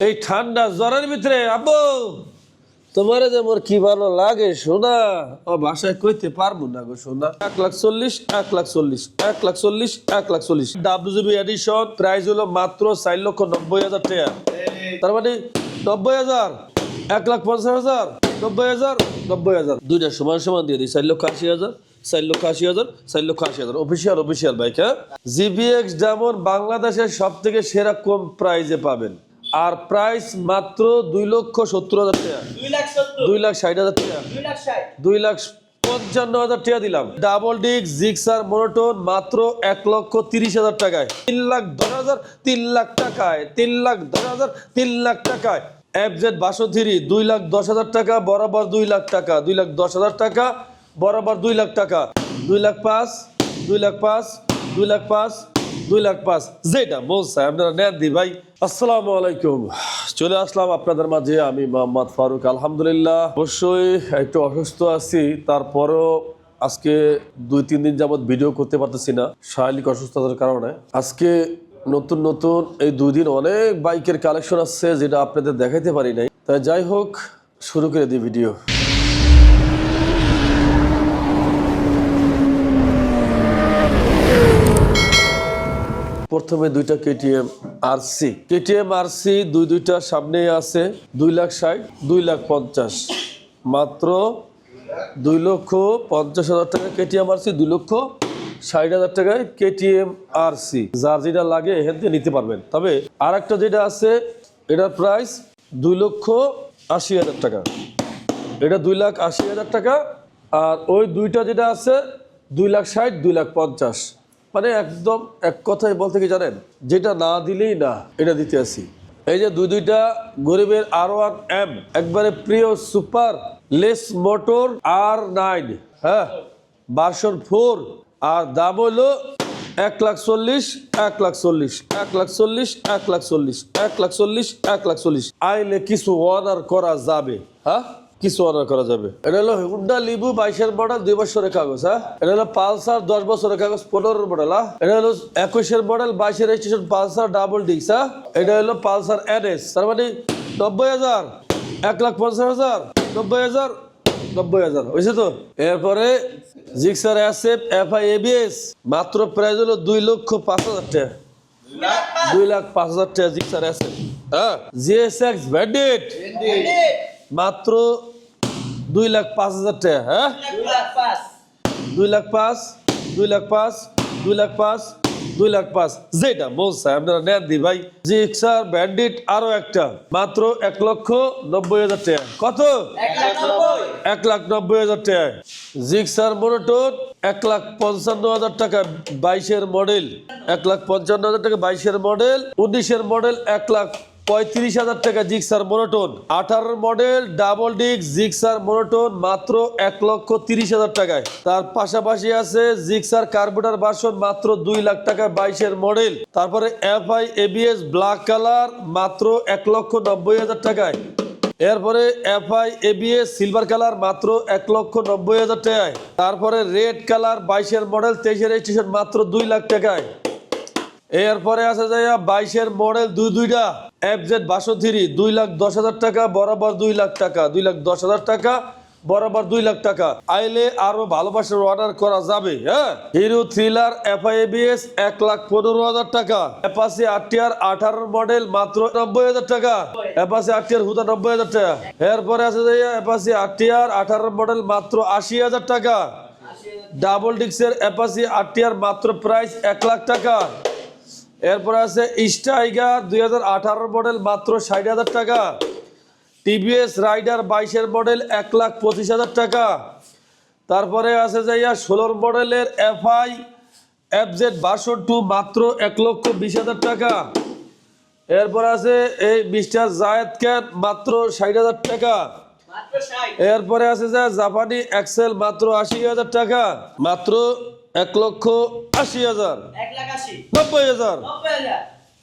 এই ঠান্ডা জ্বরের ভিতরে, আব্বু! তোমার যে মোর কি ভালো লাগে, সোনা? ও ভাষায় কইতে পারব না গো, সোনা। এক লাখ চল্লিশ, এক লাখ চল্লিশ, এক লাখ চল্লিশ, এক লাখ চল্লিশ। ডাব্লিউজিবি এডিশন প্রাইস হলো মাত্র চার লক্ষ নব্বই হাজার টাকা। তার মানে নব্বই হাজার, এক লাখ পঞ্চাশ হাজার, নব্বই হাজার নব্বই হাজার। দুইটা সমান সমান দিয়ে দিই, চার লক্ষ আশি হাজার, চার লক্ষ আশি হাজার, চার লক্ষ আশি হাজার। অফিসিয়াল অফিসিয়াল বাইক হ্যাঁ? জিবিএক্স যেমন বাংলাদেশের সব থেকে সেরা কম প্রাইজে পাবেন। আর প্রাইস মাত্র দুই লক্ষ সত্তর হাজার টাকা দুই লাখ ষাট হাজার টাকা দুই লাখ দুই লাখ পঞ্চান্ন হাজার টাকা দিলাম ডাবল ডিক জিক্সার মোনোটোন মাত্র এক লক্ষ তিরিশ হাজার টাকায় তিন লাখ দশ হাজার তিন লাখ টাকায় তিন লাখ দশ হাজার তিন লাখ টাকায় এফজেড বাসো থ্রি দুই লাখ দশ হাজার টাকা বরাবর দুই লাখ টাকা দুই লাখ দশ হাজার টাকা বরাবর দুই লাখ টাকা দুই লাখ পাঁচ দুই লাখ পাঁচ দুই লাখ পাঁচ দুই লাখ পাঁচ যেটা বলছে, আপনারা নেন দি ভাই। আসসালামু আলাইকুম। চলে আসলাম আপনাদের মাঝে, আমি মোহাম্মদ ফারুক। আলহামদুলিল্লাহ, অবশ্যই একটু অসুস্থ আছি, তারপরও আজকে দুই, তিন দিন যাবত ভিডিও করতে পারতেছি না, শারীরিক অসুস্থতার কারণে। আজকে নতুন নতুন এই দুই দিন অনেক বাইকের কালেকশন আসছে যেটা আপনাদের দেখাইতে পারি নাই। তাই যাই হোক, শুরু করে দিই ভিডিও। প্রথমে দুইটা KTM R C KTM R C দুই দুইটা সামনে আছে, দুই লাখ ষাট, দুই লাখ পঞ্চাশ। মাত্র দুই লক্ষ পঞ্চাশ হাজার টাকা কেটিএম আর সি দুই লক্ষ ষাট হাজার টাকায় কেটিএম আর সি যার যেটা লাগে এখান থেকে নিতে পারবেন। তবে আর একটা যেটা আছে, এটার প্রাইস দুই লক্ষ আশি হাজার টাকা। এটা দুই লাখ আশি হাজার টাকা, আর ওই দুইটা যেটা আছে, দুই লাখ ষাট, দুই লাখ পঞ্চাশ। মানে একদম এক কথায় বলতে কি জানেন? যেটা না দিলেই না, এটা দিতে আসি। এই যে দুই দুইটা গরিবের আর ওয়ান এম একবারে প্রিয় super, less motor R nine হ্যাঁ? ভার্সন ফোর, আর দাম হলো এক লাখ চল্লিশ, এক লাখ চল্লিশ, এক লাখ চল্লিশ, এক লাখ চল্লিশ, এক লাখ চল্লিশ, এক লাখ চল্লিশ। আইলে কিছু অর্ডার করা যাবে হ্যাঁ? কিছু অর্ডার করা যাবে? এটা হলো হুন্ডা লিবু বাইশের মডেল দুই বছরের কাগজ হ্যাঁ? এটা হলো পালসার দশ বছরের কাগজ পনেরোর মডেল হ্যাঁ? এটা হলো একুশের মডেল বাইশের রেজিস্ট্রেশন পালসার ডাবল ডিক্স হ্যাঁ? এটা হলো পালসার এনএস তার মানে নব্বই হাজার এক লাখ পঞ্চাশ হাজার নব্বই হাজার নব্বই হাজার হয়েছে তো? এরপরে জিক্সার অ্যাসেপ এফআই এবিএস মাত্র প্রাইস হলো দুই লক্ষ পাঁচ হাজার টাকা। দুই লাখ পাঁচ হাজার টাকা জিক্সার অ্যাসেপ হ্যাঁ? GSX branded. মাত্র দুই লাখ পাঁচ হাজার টাকা হ্যাঁ? দুই লাখ পাঁচ দুই লাখ পাঁচ দুই লাখ পাঁচ দুই লাখ পাঁচ যেটা বলছে আপনারা নেন দি ভাই। জিক্সার ব্যান্ডিট আরও একটা মাত্র এক লক্ষ নব্বই হাজার টাকা। কত? এক লাখ নব্বই। এক লাখ নব্বই হাজার টাকা। জিক্সার মোনোটোন এক লাখ পঞ্চান্ন হাজার টাকা বাইশের মডেল। এক লাখ পঞ্চান্ন হাজার টাকা বাইশের মডেল। উনিশের মডেল এক লাখ পঁয়ত্রিশ হাজার টাকা জিক্সার মোনোটোন। আঠারোর model, double disc Gixxer monotone মাত্র এক লক্ষ তিরিশ হাজার টাকায়। তার পাশাপাশি আছে জিক্সার কার্বোটার বাসন মাত্র দুই লাখ টাকা বাইশের মডেল। তারপরে এফআই, এবিএস, ব্ল্যাক কালার মাত্র এক লক্ষ নব্বই হাজার টাকায়। এরপরে F FI, ABS, silver colour মাত্র এক লক্ষ নব্বই হাজার টাকায়। তারপরে রেড কালার বাইশের মডেল তেইশের রেজিস্ট্রেশন মাত্র দুই লাখ টাকায়। এরপরে আছে যাইয়া বাইশের মডেল দুই দুইটা। এফ জেড বাসো থ্রি দুই লাখ দশ হাজার টাকা, বরাবর দুই লাখ টাকা, দুই লাখ দশ হাজার টাকা, বরাবর দুই লাখ টাকা। আইলে আরও ভালোবাসার অর্ডার করা যাবে হ্যাঁ? হিরো থ্রিলার এফআইবিএস এক লাখ পনেরো হাজার টাকা। অ্যাপাসি আরটিআর আঠারো মডেল মাত্র নব্বই হাজার টাকা। অ্যাপাসি আরটিআর হুদা নব্বই হাজার টাকা। এরপরে আছে যাইয়া অ্যাপাসি আরটিআর আঠারো মডেল মাত্র আশি হাজার টাকা। ডাবল ডিক্সের অ্যাপাসি আরটিআর মাত্র প্রাইস এক লাখ টাকা। এরপরে আছে স্টাইগার দুই হাজার আঠারো মডেল মাত্র ষাট হাজার টাকা। টিভিএস রাইডার বাইশের মডেল এক লাখ পঁচিশ হাজার টাকা। তারপরে আছে যাইয়া ষোলোর মডেলের এফআই এফজেড বাসন টু মাত্র এক লক্ষ বিশ হাজার টাকা। এরপর আছে এই মিস্টার জায়েদ ক্যান মাত্র ষাট হাজার টাকা। এরপরে আছে যে জাপানি এক্সেল মাত্র আশি হাজার টাকা। মাত্র এক লক্ষ আশি হাজার নব্বই হাজার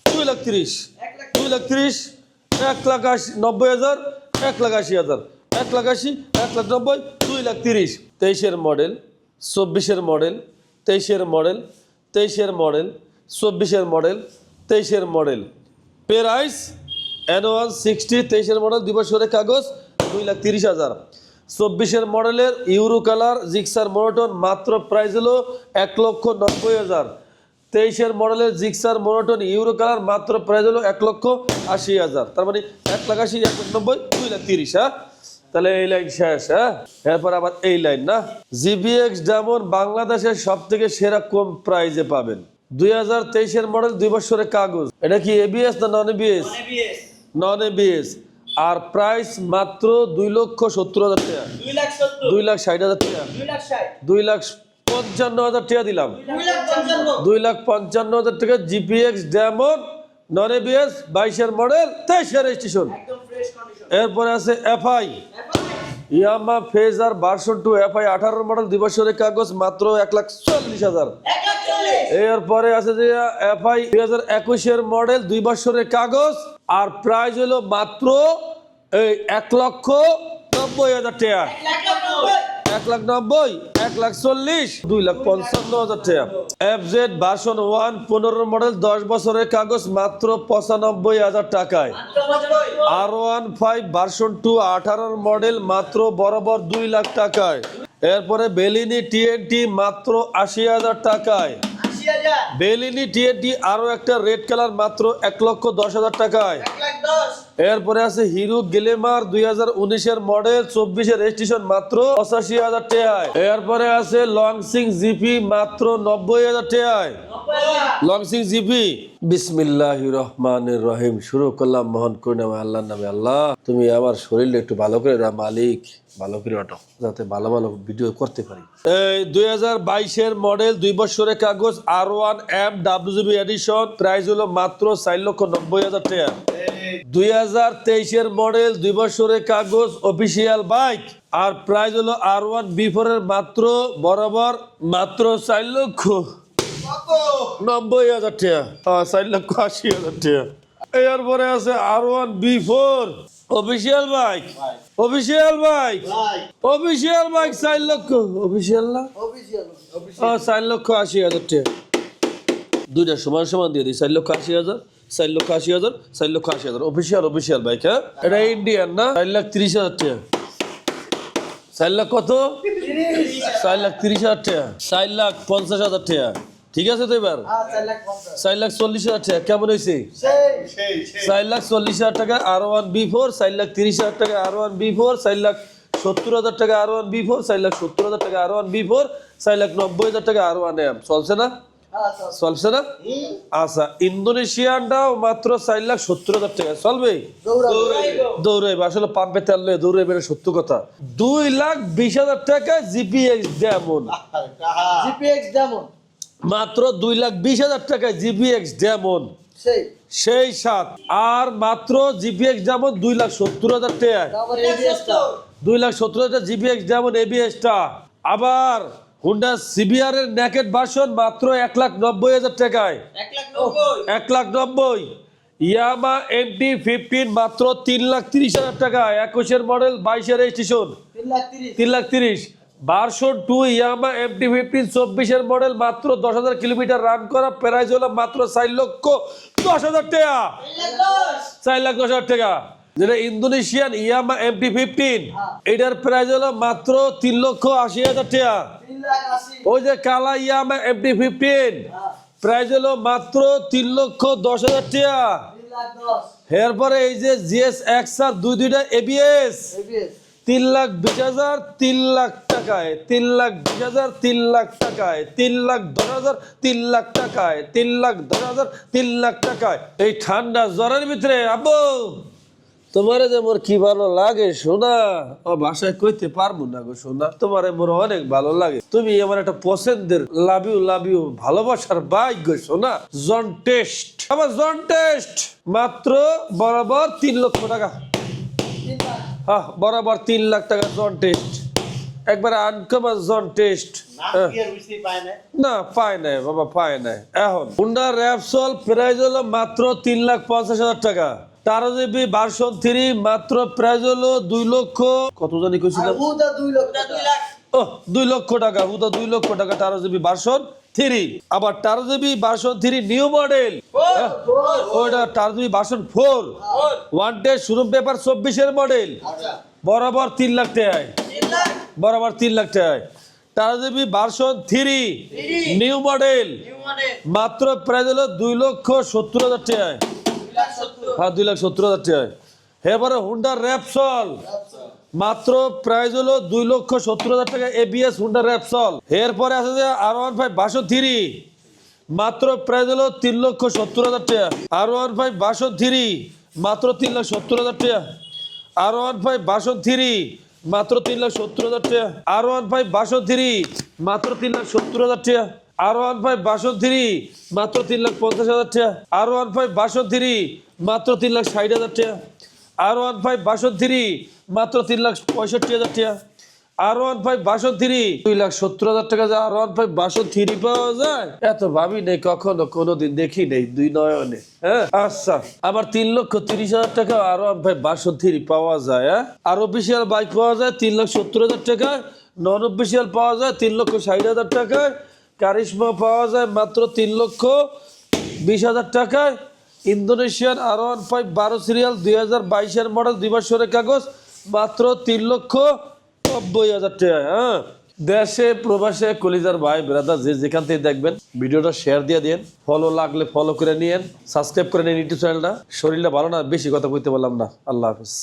দুই লাখ তিরিশ দুই লাখ তিরিশ এক লাখ আশি নব্বই হাজার এক লাখ আশি হাজার। এক লাখ আশি এক লাখ নব্বই দুই লাখ তিরিশ। তেইশের মডেল চব্বিশের মডেল তেইশের মডেল তেইশের মডেল চব্বিশের মডেল তেইশের মডেল। প্রাইস ওয়ান সিক্সটি তেইশের মডেল দুই বছরের কাগজ দুই লাখ তিরিশ হাজার। চব্বিশের মডেলের ইউরো কালার জিক্সার মোনোটন মাত্র প্রাইস হলো এক লক্ষ নব্বই হাজার। তেইশের মডেলের জিক্সার মোনোটন ইউরো কালার মাত্র প্রাইস হলো এক লক্ষ আশি হাজার। তার মানে এক লাখ আশি এক লাখ নব্বই দুই লাখ তিরিশ হ্যাঁ? তাহলে এই লাইন শেষ হ্যাঁ? এরপর আবার এই লাইন না? জিবিএক্স ডায়মন্ড বাংলাদেশের সব থেকে সেরা কম প্রাইজে পাবেন। দুই হাজার তেইশের মডেল দুই বছরের কাগজ। এটা কি এবিএস না non ABS ABS non ABS আর প্রাইস মাত্র দুই লক্ষ সত্তর হাজার টাকা। দুই লাখ ষাট হাজার টাকা। দুই লাখ পঞ্চান্ন হাজার টাকা দিলাম। দুই লাখ পঞ্চান্ন। হাজার টাকা জিপিএক্স ডায়মন্ড নন এবিএস বাইশের মডেল তেইশের কন্ডিশন এরপরে আছে FI Yamaha Fazer version two FI আঠারো মডেল দুই বছরের কাগজ মাত্র এক লাখ চল্লিশ হাজার। এরপরে আছে যে এফআই দুই হাজার একুশের মডেল দুই বছরের কাগজ আর প্রাইস হলো মাত্র এই এক লক্ষ নব্বই হাজার টাকা। এক লাখ নব্বই। এক লাখ চল্লিশ দুই লাখ পঞ্চান্ন হাজার টাকা। এফ জেড ভার্সন ওয়ান পনেরো মডেল দশ বছরের কাগজ মাত্র পঁচানব্বই হাজার টাকায়। R one five version two আঠারোর মডেল মাত্র বরাবর দুই লাখ টাকায়। এরপরে বেলিনি টিএনটি মাত্র আশি হাজার টাকায়। বেলিনি টিএনটি আরও একটা রেড কালার মাত্র এক লক্ষ দশ হাজার টাকায়। এরপরে আছে হিরো গ্লেমার দুই হাজার উনিশের মডেল, চব্বিশের রেজিস্ট্রেশন মাত্র পঁচাশি হাজার টাকায়। এরপরে আছে লংসিং জিপি মাত্র নব্বই হাজার টাকায়। লংসিং জিপি বিসমিল্লাহ রহিম। শুরু করলাম মহান নামে। আল্লাহ, তুমি আমার একটু ভালো করে দাও, মালিক। ভালো করে যাতে ভালো ভালো ভিডিও করতে পারি। এই দুই হাজার বাইশের মডেল, দুই বছরের কাগজ R one M WGB edition price হলো মাত্র চার লক্ষ নব্বই হাজার টাকা। দুই হাজার তেইশের মডেল দুই বছরের কাগজ অফিসিয়াল বাইক আর প্রাইস হলো আর ওয়ান বি এর মাত্র বরাবর মাত্র চার লক্ষ। নব্বই হাজার টাকা। হ্যাঁ চার লক্ষ আশি হাজার টাকা। এরপরে আছে R one V four official bike official bike official bike চার লক্ষ। অফিসিয়াল না? হ্যাঁ চার লক্ষ আশি হাজার টাকা। দুইটা সমান সমান দিয়ে দিই চার লক্ষ আশি হাজার। চার লক্ষ আশি হাজার চার লক্ষ আশি হাজার অফিসিয়াল অফিসিয়াল বাইক হ্যাঁ এটা ইন্ডিয়ান না চার লাখ তিরিশ হাজার টাকা চার লাখ কত চার লাখ তিরিশ হাজার টাকা চার লাখ পঞ্চাশ হাজার টাকা ঠিক আছে তো এবার চার লাখ চল্লিশ হাজার টাকা কেমন হয়েছে চার লাখ চল্লিশ হাজার টাকা আর ওয়ান বি ফোর চার লাখ তিরিশ হাজার টাকা আর ওয়ান বি ফোর চার লাখ সত্তর হাজার টাকা আর ওয়ান বি ফোর চার লাখ সত্তর হাজার টাকা আর ওয়ান বি ফোর চার লাখ নব্বই হাজার টাকা আর ওয়ান এম চলছে না চলছে না? আচ্ছা ইন্দোনেশিয়ানটাও মাত্র চার লাখ সত্তর হাজার টাকা। চলবে? দৌড়াইবে। আসলে পাম্পে তেল লয়ে দৌড়াইবে এটা সত্য কথা। দুই লাখ বিশ হাজার টাকা জিপিএক্স ডেমন জিপিএক্স যেমন মাত্র দুই লাখ বিশ হাজার টাকা জিপিএক্স ডেমন সেই। সেই সাত। আর মাত্র জিপিএক্স যেমন দুই লাখ সত্তর হাজার টাকা। তারপর দুই লাখ এবিএসটা। সত্তর দুই লাখ সত্তর হাজার জিপিএক্স যেমন এবিএসটা। আবার হুন্ডা সিবিআর এর ন্যাকেট ভার্সন মাত্র এক লাখ নব্বই হাজার টাকায়। এক লাখ নব্বই? ইয়ামা এমটি ফিফটিন মাত্র তিন লাখ তিরিশ হাজার টাকা একুশের মডেল বাইশের রেজিস্ট্রেশন তিন লাখ তিরিশ। Version two Yamaha MT fifteen চব্বিশের মডেল মাত্র দশ হাজার কিলোমিটার রান করা। প্রাইস হলো মাত্র চার লক্ষ দশ হাজার টাকা। চার লাখ দশ হাজার টাকা। যেটা ইন্দোনেশিয়ান ইয়ামা এমটি ফিফটিন এটার প্রাইস হলো মাত্র তিন লক্ষ আশি হাজার টাকা ওই যে কালা ইয়ামা এমটি ফিফটিন প্রাইস হলো মাত্র তিন লক্ষ দশ হাজার টাকা এরপরে এই যে জিএস এক্স আর দুই দুইটা এবিএস এবিএস তিন লাখ বিশ হাজার তিন লাখ টাকায় তিন লাখ বিশ হাজার তিন লাখ টাকায় তিন লাখ দশ হাজার তিন লাখ টাকায় তিন লাখ দশ হাজার তিন লাখ টাকায় এই ঠান্ডা জ্বরের ভিতরে আব্বু তোমারে যে মোর কি ভালো লাগে সোনা? ও ভাষায় কইতে পারব না গো সোনা। তোমারে মোর অনেক ভালো লাগে। তুমি আমার একটা পছন্দের লাভ ইউ লাভ ইউ ভালোবাসার বাইক গো সোনা। জন টেস্ট। আমার জন টেস্ট। মাত্র বরাবর তিন লক্ষ টাকা। হ্যাঁ বরাবর তিন লাখ টাকা জন টেস্ট। একবারে আনকমন জন টেস্ট। না পায় নাই বাবা পায় নাই। এখন হুন্ডা র্যাপসল প্রাইস হলো মাত্র তিন লাখ পঞ্চাশ হাজার টাকা। তেরো জিবি ভার্সন থ্রি মাত্র প্রাইস হলো দুই লক্ষ। কত জানি কইছিলাম? দুই লক্ষ টাকা। লাখ। ও দুই লক্ষ টাকা হুদা দুই লক্ষ টাকা তেরো জিবি ভার্সন থ্রি। আবার তেরো GB version three new model হ্যাঁ? ওইটা টার্জুই version four four one day showroom paper চব্বিশের মডেল আচ্ছা। বরাবর তিন লাখ টাকায়। বরাবর তিন লাখ টাকায়। টার্জুবি ভার্সন থ্রি। নিউ মডেল মাত্র প্রাইস হলো দুই লক্ষ সত্তর হাজার টাকায়। হ্যাঁ দুই লাখ সত্তর হাজার টাকায়। এবারে হুন্ডা র্যাপসল মাত্র প্রাইস হলো দুই লক্ষ সত্তর হাজার টাকা এবিএস হুন্ডা র্যাপসল এরপরে আছে যে আর ওয়ান ফাইভ বাসো থ্রি মাত্র প্রাইস হলো তিন লক্ষ সত্তর হাজার টাকা। R one five version three মাত্র তিন লাখ সত্তর হাজার টাকা। R one five version three মাত্র তিন লাখ সত্তর হাজার টাকা। R one five version three মাত্র তিন লাখ সত্তর হাজার টাকা। আর ওয়ান ফাইভ থ্রি মাত্র তিন লাখ পঞ্চাশ হাজার টাকা। আর ওয়ান ফাইভ থ্রি মাত্র তিন লাখ ষাট হাজার টাকা। আর ওয়ান ফাইভ থ্রি মাত্র তিন লাখ পঁয়ষট্টি হাজার টাকা। আর ওয়ান ফাইভ থ্রি দুই লাখ সত্তর হাজার টাকা আর ওয়ান ফাইভ থ্রি পাওয়া যায়? এত ভাবি নেই, কখনো কোনোদিন দেখি নেই, দুই নয়নে। হ্যাঁ? আচ্ছা আবার তিন লক্ষ তিরিশ হাজার টাকা আর ওয়ান ফাইভ থ্রি পাওয়া যায় হ্যাঁ? আর অফিসিয়াল বাইক পাওয়া যায় তিন লাখ সত্তর হাজার টাকা নন অফিসিয়াল পাওয়া যায় তিন লক্ষ ষাট হাজার টাকায়। কারিশমা পাওয়া যায় মাত্র তিন লক্ষ বিশ হাজার টাকায়। ইন্দোনেশিয়ান আর ওয়ান ফাইভ বারো সিরিয়াল দুই হাজার বাইশের মডেল দুই বছরের কাগজ মাত্র তিন লক্ষ নব্বই হাজার টাকা হ্যাঁ। দেশে, প্রবাসে, কলিজার ভাই ব্রাদার যে যেখান থেকে দেখবেন, ভিডিওটা শেয়ার দিয়ে দিন ফলো লাগলে ফলো করে নিয়েন সাবস্ক্রাইব করে নিন ইউটিউব চ্যানেলটা শরীরটা ভালো না, বেশি কথা বলতে বললাম না। আল্লাহ হাফিজ।